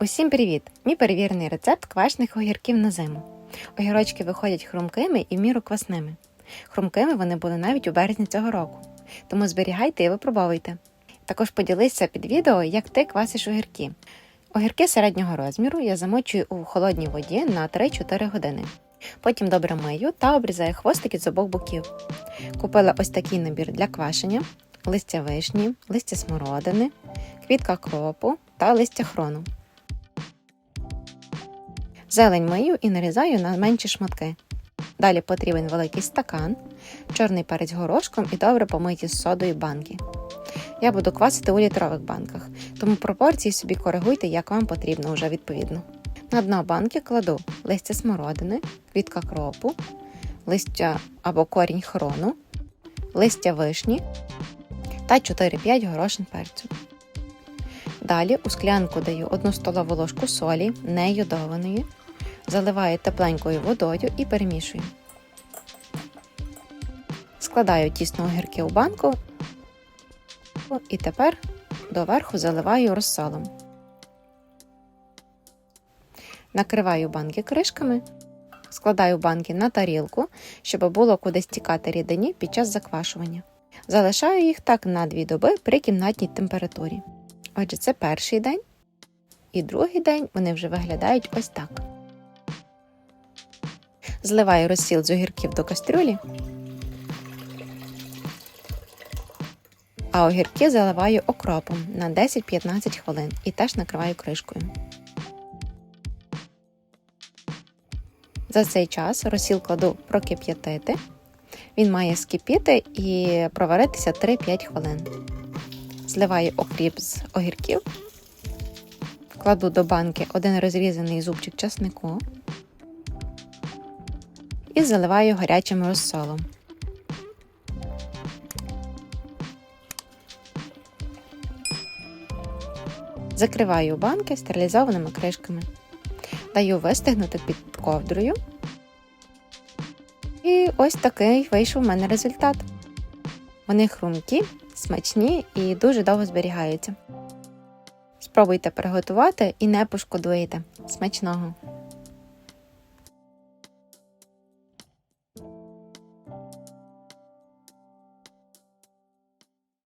Усім привіт! Мій перевірений рецепт квашених огірків на зиму. Огірочки виходять хрумкими і в міру квасними. Хрумкими вони були навіть у березні цього року. Тому зберігайте і випробовуйте. Також поділися під відео, як ти квасиш огірки. Огірки середнього розміру я замочую у холодній воді на 3-4 години. Потім добре мию та обрізаю хвостики з обох боків. Купила ось такий набір для квашення: листя вишні, листя смородини, квітка кропу та листя хрону. Зелень мию і нарізаю на менші шматки. Далі потрібен великий стакан, чорний перець горошком і добре помиті з содою банки. Я буду квасити у літрових банках, тому пропорції собі коригуйте, як вам потрібно вже відповідно. На дно банки кладу листя смородини, квітка кропу, листя або корінь хрону, листя вишні та 4-5 горошин перцю. Далі у склянку даю 1 столову ложку солі, не йодованої, заливаю тепленькою водою і перемішую. Складаю тісно огірки у банку і тепер доверху заливаю розсолом. Накриваю банки кришками, складаю банки на тарілку, щоб було куди стікати рідині під час заквашування. Залишаю їх так на 2 доби при кімнатній температурі. Отже, це перший день. І другий день вони вже виглядають ось так. Зливаю розсіл з огірків до кастрюлі, а огірки заливаю окропом на 10-15 хвилин і теж накриваю кришкою. За цей час розсіл кладу прокип'ятити. Він має скипіти і проваритися 3-5 хвилин. Зливаю окріп з огірків, кладу до банки один розрізаний зубчик часнику і заливаю гарячим розсолом. Закриваю банки стерилізованими кришками. Даю вистигнути під ковдрою. І ось такий вийшов у мене результат. Вони хрумкі, смачні і дуже довго зберігаються. Спробуйте приготувати і не пошкодуєте. Смачного!